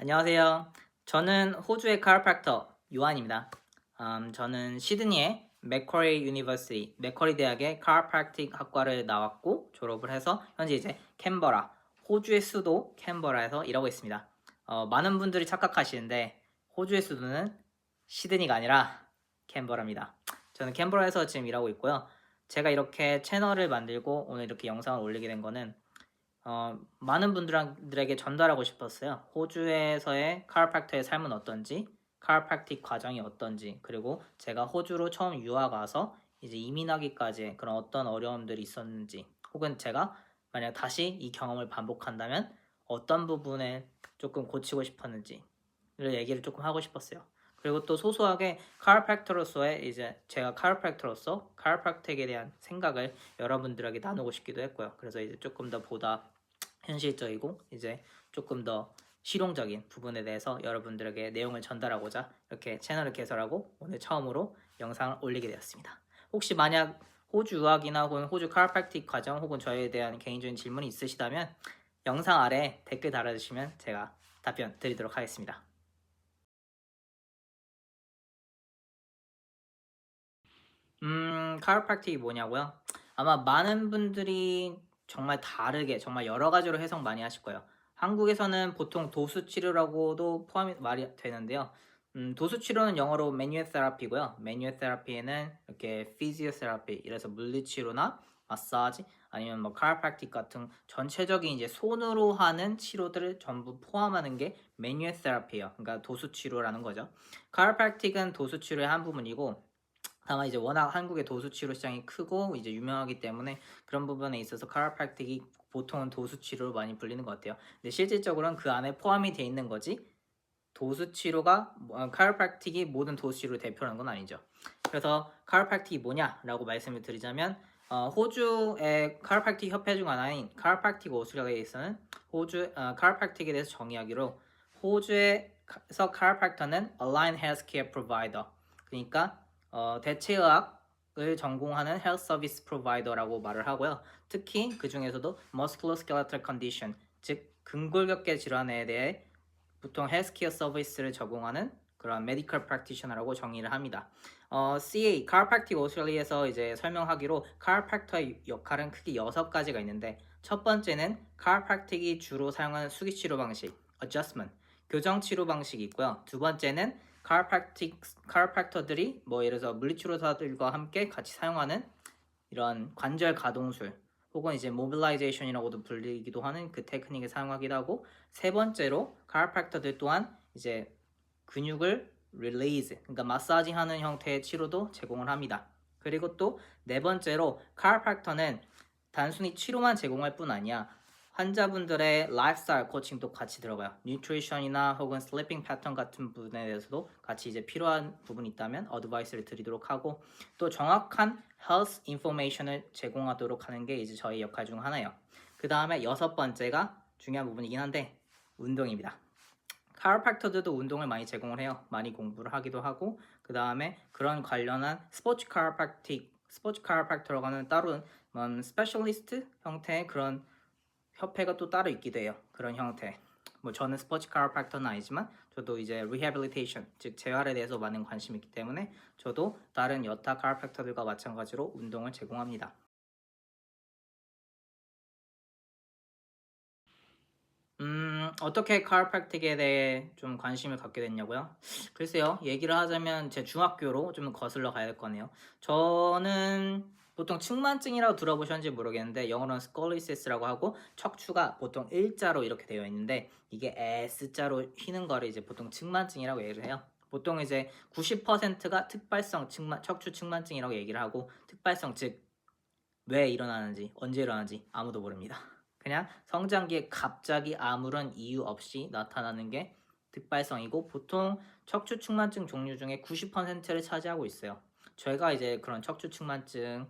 안녕하세요. 저는 호주의 카르팍터 요한입니다. 음, 저는 시드니의 맥쿼리 유니버시티, 맥쿼리 대학의 카르팍틱 학과를 나왔고 졸업을 해서 현재 이제 캔버라, 호주의 수도 캔버라에서 일하고 있습니다. 어, 많은 분들이 착각하시는데 호주의 수도는 시드니가 아니라 캔버라입니다. 저는 캔버라에서 지금 일하고 있고요. 제가 이렇게 채널을 만들고 오늘 이렇게 영상을 올리게 된 거는 어, 많은 분들에게 전달하고 싶었어요. 호주에서의 카르팍터의 삶은 어떤지, 카르팍틱 과정이 어떤지, 그리고 제가 호주로 처음 유학 와서 이제 이민하기까지 그런 어떤 어려움들이 있었는지, 혹은 제가 만약 다시 이 경험을 반복한다면 어떤 부분에 조금 고치고 싶었는지를 얘기를 조금 하고 싶었어요. 그리고 또 소소하게 카르팍터로서의 이제 제가 카르팍터로서 카르팍틱에 대한 생각을 여러분들에게 나누고 싶기도 했고요. 그래서 이제 조금 더 보다 현실적이고 이제 조금 더 실용적인 부분에 대해서 여러분들에게 내용을 전달하고자 이렇게 채널을 개설하고 오늘 처음으로 영상을 올리게 되었습니다. 혹시 만약 호주 유학이나 혹은 호주 카르팍틱 과정 혹은 저에 대한 개인적인 질문이 있으시다면 영상 아래 댓글 달아주시면 제가 답변 드리도록 하겠습니다. 음, 카르팍틱이 뭐냐고요? 아마 많은 분들이 정말 다르게 정말 여러 가지로 해석 많이 하실 거예요. 한국에서는 보통 도수 치료라고도 포함이 말이 되는데요. 음, 도수 치료는 영어로 매뉴얼 테라피고요. 매뉴얼 테라피에는 이렇게 피지오 테라피, 이래서 물리 치료나 마사지 아니면 뭐 카르팍틱 같은 전체적인 이제 손으로 하는 치료들을 전부 포함하는 게 매뉴얼 테라피예요. 그러니까 도수 치료라는 거죠. 카르팍틱은 도수 치료의 한 부분이고 다만 이제 워낙 한국의 도수 치료 시장이 크고 이제 유명하기 때문에 그런 부분에 있어서 카르팍틱이 보통은 도수 치료로 많이 불리는 것 같아요. 근데 실질적으로는 그 안에 포함이 돼 있는 거지 도수 치료가 어, 모든 도수 치료를 대표하는 건 아니죠. 그래서 카르팍틱이 뭐냐라고 말씀을 드리자면 어, 호주의 카르팍틱 협회 중 하나인 카르팍틱 오스트레일리아에서는 호주 어, 카르팍틱에 대해서 정의하기로 호주에서 카르팍터는 Aligned Healthcare Provider 그러니까 어, 대체의학을 전공하는 헬스 서비스 프로바이더라고 말을 하고요. 특히 그 중에서도 musculoskeletal condition, 즉 근골격계 질환에 대해 보통 헬스케어 서비스를 제공하는 그런 메디컬 프랙티셔너라고 정의를 합니다. 어, CA, Chiropractic Australia에서 이제 설명하기로 카르팍터의 역할은 크게 여섯 가지가 있는데 첫 번째는 카르팍틱이 주로 사용하는 수기 치료 방식, adjustment, 교정 치료 방식이 있고요. 두 번째는 카르팍틱 카르팍터들이 뭐 예를 들어서 물리치료사들과 함께 같이 사용하는 이런 관절 가동술 혹은 이제 모빌라이제이션이라고도 불리기도 하는 그 테크닉을 사용하기도 하고 세 번째로 카르팍터들 또한 이제 근육을 릴리즈 그러니까 마사지하는 형태의 치료도 제공을 합니다. 그리고 또 네 번째로 카르팍터는 단순히 치료만 제공할 뿐 아니야 환자분들의 라이프스타일 코칭도 같이 들어가요. 뉴트리션이나 혹은 슬리핑 패턴 같은 부분에 대해서도 같이 이제 필요한 부분이 있다면 어드바이스를 드리도록 하고 또 정확한 헬스 인포메이션을 제공하도록 하는 게 이제 저희 역할 중 하나예요. 그 다음에 여섯 번째가 중요한 부분이긴 한데 운동입니다. 카르팍터들도 운동을 많이 제공을 해요. 많이 공부를 하기도 하고 그 다음에 그런 관련한 스포츠 카르팍틱 스포츠 카르팍터라고 하는 따로 음, 스페셜리스트 형태의 그런 협회가 또 따로 있기도 해요. 그런 형태. 뭐 저는 스포츠 카르팍터는 아니지만 저도 이제 리해빌리테이션 즉 재활에 대해서 많은 관심이 있기 때문에 저도 다른 여타 카르팍터들과 마찬가지로 운동을 제공합니다. 음, 어떻게 카르팍틱에 대해 좀 관심을 갖게 됐냐고요? 글쎄요, 얘기를 하자면 제 중학교로 좀 거슬러 가야 될 거네요. 저는 보통 측만증이라고 들어보셨는지 모르겠는데 영어로는 스콜리시스라고 하고 척추가 보통 일자로 이렇게 되어 있는데 이게 S자로 휘는 거를 이제 보통 측만증이라고 얘기를 해요. 보통 이제 90%가 특발성 측만, 척추 측만증이라고 얘기를 하고 특발성 즉 왜 일어나는지 언제 일어나는지 아무도 모릅니다. 그냥 성장기에 갑자기 아무런 이유 없이 나타나는 게 득발성이고 보통 척추 측만증 종류 중에 90%를 차지하고 있어요. 저희가 이제 그런 척추 측만증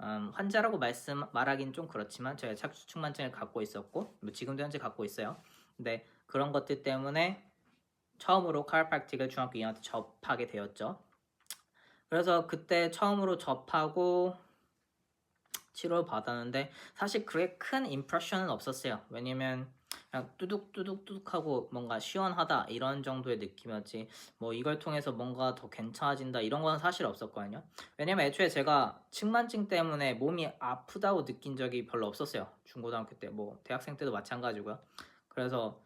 음, 환자라고 말씀 말하기는 좀 그렇지만 제가 척추 측만증을 갖고 있었고 뭐 지금도 현재 갖고 있어요. 근데 그런 것들 때문에 처음으로 카르팍틱을 중학교 2학년 때 접하게 되었죠. 그래서 그때 처음으로 접하고 치료를 받았는데 사실 그게 큰 임프레션은 없었어요. 왜냐면 그냥 뚜둑뚜둑뚜둑하고 뭔가 시원하다 이런 정도의 느낌이었지. 뭐 이걸 통해서 뭔가 더 괜찮아진다 이런 건 사실 없었거든요. 왜냐면 애초에 제가 측만증 때문에 몸이 아프다고 느낀 적이 별로 없었어요. 중고등학교 때 뭐 대학생 때도 마찬가지고요. 그래서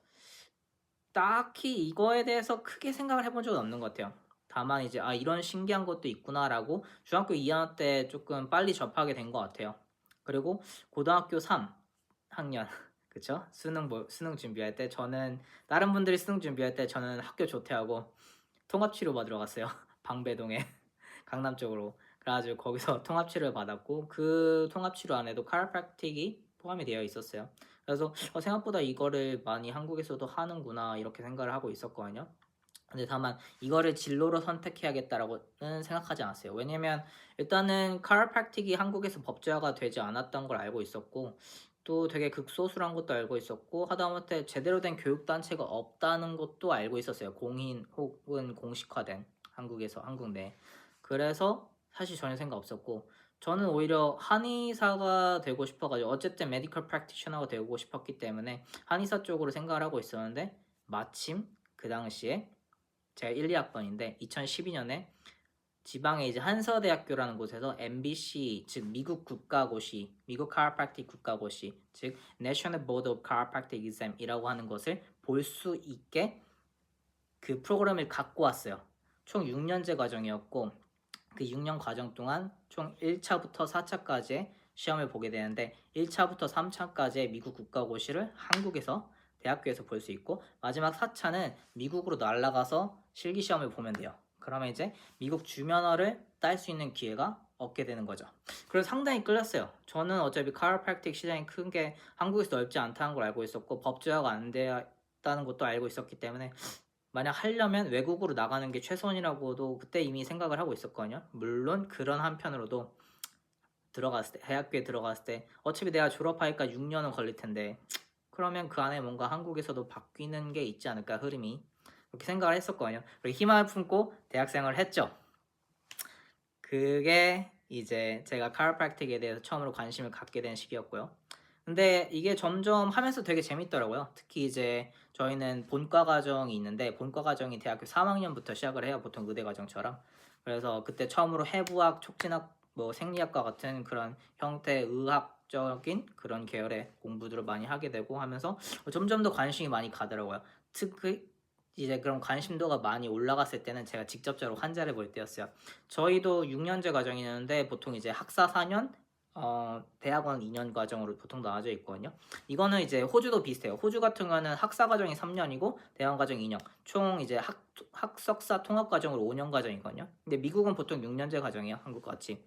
딱히 이거에 대해서 크게 생각을 해본 적은 없는 것 같아요. 다만 이제 아 이런 신기한 것도 있구나라고 중학교 2학년 때 조금 빨리 접하게 된 것 같아요. 그리고 고등학교 3학년 그쵸? 수능 뭐 수능 준비할 때 저는 다른 분들이 수능 준비할 때 저는 학교 조퇴하고 통합치료 받으러 갔어요. 방배동에 강남 쪽으로. 그래가지고 거기서 통합치료를 받았고 그 통합치료 안에도 카라프락틱이 포함이 되어 있었어요. 그래서 어, 생각보다 이거를 많이 한국에서도 하는구나 이렇게 생각을 하고 있었거든요. 근데 다만 이거를 진로로 선택해야겠다라고는 생각하지 않았어요. 왜냐면 일단은 카라프락틱이 한국에서 법제화가 되지 않았던 걸 알고 있었고 또 되게 극소수란 것도 알고 있었고 하다못해 제대로 된 교육단체가 없다는 것도 알고 있었어요. 공인 혹은 공식화된 한국에서 한국 내. 그래서 사실 전혀 생각 없었고 저는 오히려 한의사가 되고 싶어가지고 어쨌든 메디컬 프랙티셔너가 되고 싶었기 때문에 한의사 쪽으로 생각을 하고 있었는데 마침 그 당시에 제가 1, 2학번인데 2012년에 지방의 이제 한서대학교라는 곳에서 MBC 즉 미국 국가고시 미국 카라프락틱 국가고시 즉 National Board of Chiropractic Exam이라고 하는 것을 볼 수 있게 그 프로그램을 갖고 왔어요. 총 6년제 과정이었고 그 6년 과정 동안 총 1차부터 4차까지의 시험을 보게 되는데 1차부터 3차까지의 미국 국가고시를 한국에서 대학교에서 볼 수 있고 마지막 4차는 미국으로 날아가서 실기 시험을 보면 돼요. 그러면 이제 미국 주면허를 딸 수 있는 기회가 얻게 되는 거죠. 그래서 상당히 끌렸어요. 저는 어차피 카라프랙틱 시장이 큰 게 한국에서 넓지 않다는 걸 알고 있었고 법제화가 안 되었다는 것도 알고 있었기 때문에 만약 하려면 외국으로 나가는 게 최선이라고도 그때 이미 생각을 하고 있었거든요. 물론 그런 한편으로도 들어갔을 때 대학교에 들어갔을 때 어차피 내가 졸업하니까 6년은 걸릴 텐데 그러면 그 안에 뭔가 한국에서도 바뀌는 게 있지 않을까 흐름이 그렇게 생각을 했었거든요. 그리고 희망을 품고 대학생을 했죠. 그게 이제 제가 카라프랙틱에 대해서 처음으로 관심을 갖게 된 시기였고요. 근데 이게 점점 하면서 되게 재밌더라고요. 특히 이제 저희는 본과 과정이 있는데 본과 과정이 대학교 3학년부터 시작을 해요. 보통 의대 과정처럼. 그래서 그때 처음으로 해부학, 촉진학, 뭐 생리학과 같은 그런 형태 의학적인 그런 계열의 공부들을 많이 하게 되고 하면서 점점 더 관심이 많이 가더라고요. 특히 이제 그런 관심도가 많이 올라갔을 때는 제가 직접적으로 환자를 볼 때였어요. 저희도 6년제 과정이었는데 보통 이제 학사 4년, 어, 대학원 2년 과정으로 보통 나눠져 있거든요. 이거는 이제 호주도 비슷해요. 호주 같은 경우는 학사 과정이 3년이고 대학원 과정이 2년. 총 이제 학, 학석사 통합 과정으로 5년 과정이거든요. 근데 미국은 보통 6년제 과정이에요. 한국 같이.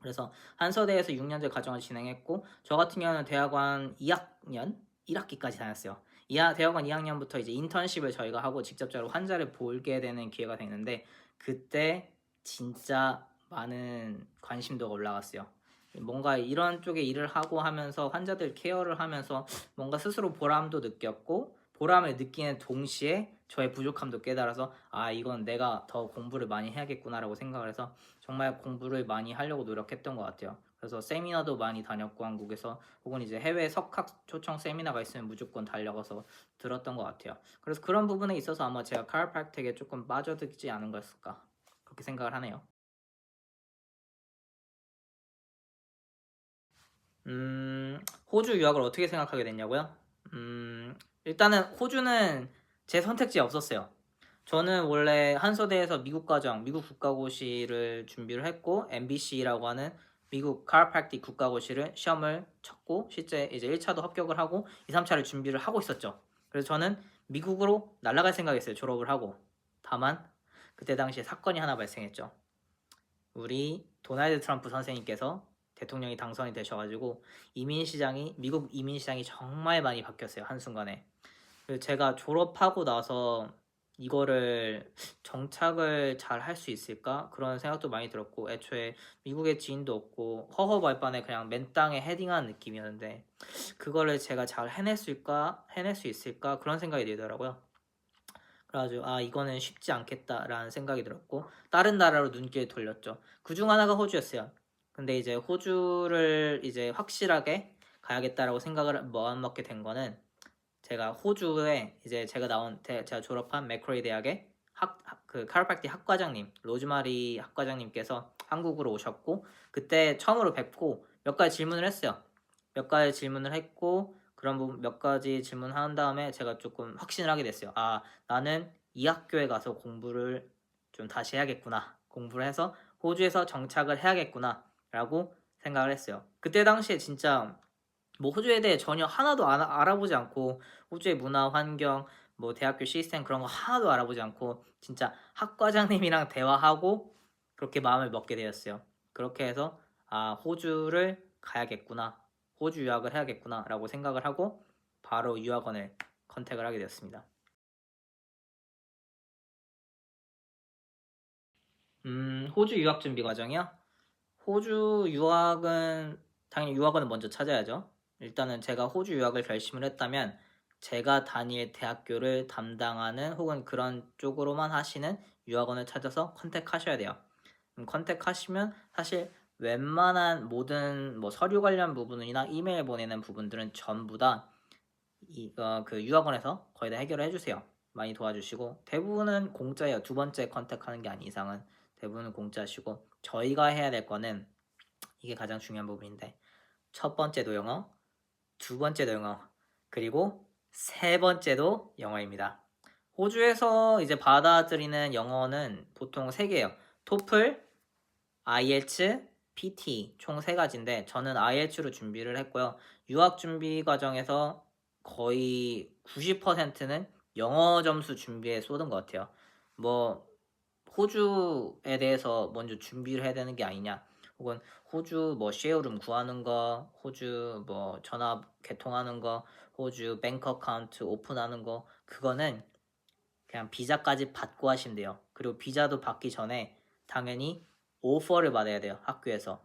그래서 한서대에서 6년제 과정을 진행했고 저 같은 경우는 대학원 2학년 1학기까지 다녔어요. 이하 대학원 2학년부터 이제 인턴십을 저희가 하고 직접적으로 환자를 보게 되는 기회가 되는데 그때 진짜 많은 관심도가 올라갔어요. 뭔가 이런 쪽에 일을 하고 하면서 환자들 케어를 하면서 뭔가 스스로 보람도 느꼈고 보람을 느끼는 동시에 저의 부족함도 깨달아서 아 이건 내가 더 공부를 많이 해야겠구나라고 생각을 해서 정말 공부를 많이 하려고 노력했던 것 같아요. 그래서 세미나도 많이 다녔고 한국에서 혹은 이제 해외 석학 초청 세미나가 있으면 무조건 달려가서 들었던 것 같아요. 그래서 그런 부분에 있어서 아마 제가 카르팍텍에 조금 빠져들지 않은 것일까 그렇게 생각을 하네요. 음, 호주 유학을 어떻게 생각하게 됐냐고요? 음, 일단은 호주는 제 선택지에 없었어요. 저는 원래 한서대에서 미국 과정, 미국 국가고시를 준비를 했고 MBC라고 하는 미국 카라팍틱 국가고시를 시험을 쳤고 실제 이제 1차도 합격을 하고 2, 3차를 준비를 하고 있었죠. 그래서 저는 미국으로 날아갈 생각이었어요. 졸업을 하고. 다만 그때 당시에 사건이 하나 발생했죠. 우리 도널드 트럼프 선생님께서 대통령이 당선이 되셔가지고 이민 시장이 미국 이민 시장이 정말 많이 바뀌었어요 한순간에. 그래서 제가 졸업하고 나서 이거를 정착을 잘 할 수 있을까 그런 생각도 많이 들었고 애초에 미국에 지인도 없고 허허벌판에 그냥 맨 땅에 헤딩하는 느낌이었는데 그거를 제가 잘 해냈을까 해낼 수 있을까 그런 생각이 들더라고요. 그래가지고 아 이거는 쉽지 않겠다라는 생각이 들었고 다른 나라로 눈길 돌렸죠. 그 중 하나가 호주였어요. 근데 이제 호주를 이제 확실하게 가야겠다라고 생각을 마음 먹게 된 거는 제가 호주에 이제 제가 나온 대- 제가 졸업한 맥커리 대학의 학 그 카르팍티 학과장님 로즈마리 학과장님께서 한국으로 오셨고 그때 처음으로 뵙고 몇 가지 질문을 했어요. 몇 가지 질문을 했고 그런 부분 몇 가지 질문한 다음에 제가 조금 확신을 하게 됐어요. 아 나는 이 학교에 가서 공부를 좀 다시 해야겠구나. 공부를 해서 호주에서 정착을 해야겠구나라고 생각을 했어요. 그때 당시에 진짜 뭐 호주에 대해 전혀 하나도 안- 알아보지 않고 호주의 문화 환경 뭐 대학교 시스템 그런 거 하나도 알아보지 않고 진짜 학과장님이랑 대화하고 그렇게 마음을 먹게 되었어요. 그렇게 해서 아 호주를 가야겠구나 호주 유학을 해야겠구나 라고 생각을 하고 바로 유학원을 컨택을 하게 되었습니다. 음 호주 유학 준비 과정이요? 호주 유학은 당연히 유학원을 먼저 찾아야죠. 일단은 제가 호주 유학을 결심을 했다면 제가 다닐 대학교를 담당하는 혹은 그런 쪽으로만 하시는 유학원을 찾아서 컨택하셔야 돼요. 음, 컨택하시면 사실 웬만한 모든 뭐 서류 관련 부분이나 이메일 보내는 부분들은 전부 다 이거 그 유학원에서 거의 다 해결을 해주세요. 많이 도와주시고 대부분은 공짜예요. 두 번째 컨택하는 게 아닌 이상은 대부분은 공짜시고 저희가 해야 될 거는 이게 가장 중요한 부분인데 첫 번째도 영어, 두 번째도 영어, 그리고 세 번째도 영어입니다. 호주에서 이제 받아들이는 영어는 보통 세 개예요. 토플, IELTS, PT 총 세 가지인데 저는 IELTS로 준비를 했고요. 유학 준비 과정에서 거의 90%는 영어 점수 준비에 쏟은 것 같아요. 뭐 호주에 대해서 먼저 준비를 해야 되는 게 아니냐. 혹은 호주 뭐 쉐어룸 구하는 거, 호주 뭐 전화 개통하는 거, 호주 뱅크 어카운트 오픈하는 거 그거는 그냥 비자까지 받고 하시면 돼요. 그리고 비자도 받기 전에 당연히 오퍼를 받아야 돼요. 학교에서.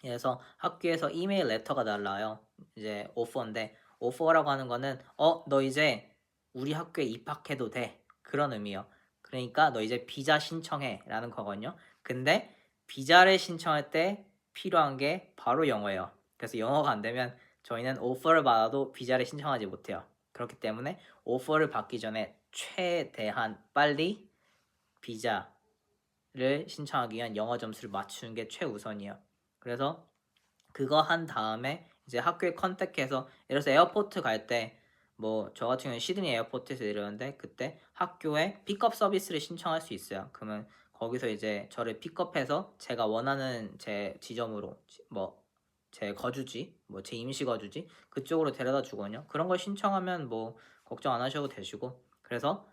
그래서 학교에서 이메일 레터가 날라와요. 이제 오퍼인데 오퍼라고 하는 거는 어 너 이제 우리 학교에 입학해도 돼 그런 의미예요. 그러니까 너 이제 비자 신청해라는 거거든요. 근데 비자를 신청할 때 필요한 게 바로 영어예요. 그래서 영어가 안 되면 저희는 오퍼를 받아도 비자를 신청하지 못해요. 그렇기 때문에 오퍼를 받기 전에 최대한 빨리 비자를 신청하기 위한 영어 점수를 맞추는 게 최우선이에요. 그래서 그거 한 다음에 이제 학교에 컨택해서 예를 들어서 에어포트 갈 때 뭐 저 같은 경우는 시드니 에어포트에서 내렸는데 그때 학교에 픽업 서비스를 신청할 수 있어요. 그러면 거기서 이제 저를 픽업해서 제가 원하는 제 지점으로 뭐 제 거주지, 뭐 제 임시 거주지 그쪽으로 데려다 주거든요. 그런 걸 신청하면 뭐 걱정 안 하셔도 되시고 그래서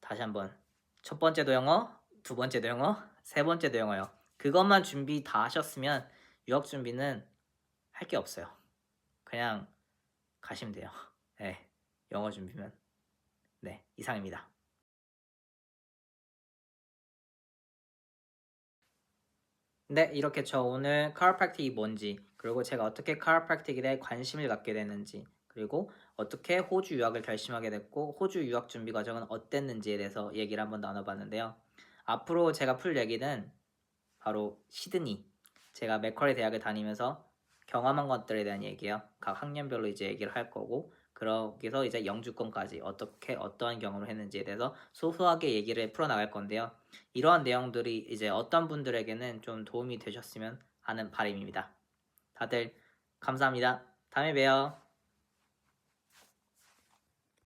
다시 한번 첫 번째도 영어, 두 번째도 영어, 세 번째도 영어요. 그것만 준비 다 하셨으면 유학 준비는 할 게 없어요. 그냥 가시면 돼요. 네, 영어 준비면 네 이상입니다. 네, 이렇게 저 오늘 카르팍틱이 뭔지, 그리고 제가 어떻게 카르팍틱에 대해 관심을 갖게 됐는지, 그리고 어떻게 호주 유학을 결심하게 됐고, 호주 유학 준비 과정은 어땠는지에 대해서 얘기를 한번 나눠봤는데요. 앞으로 제가 풀 얘기는 바로 시드니, 제가 맥커리 대학을 다니면서 경험한 것들에 대한 얘기예요. 각 학년별로 이제 얘기를 할 거고, 그러기서 이제 영주권까지 어떻게 어떠한 경험을 했는지에 대해서 소소하게 얘기를 풀어나갈 건데요. 이러한 내용들이 이제 어떤 분들에게는 좀 도움이 되셨으면 하는 바람입니다. 다들 감사합니다. 다음에 봬요.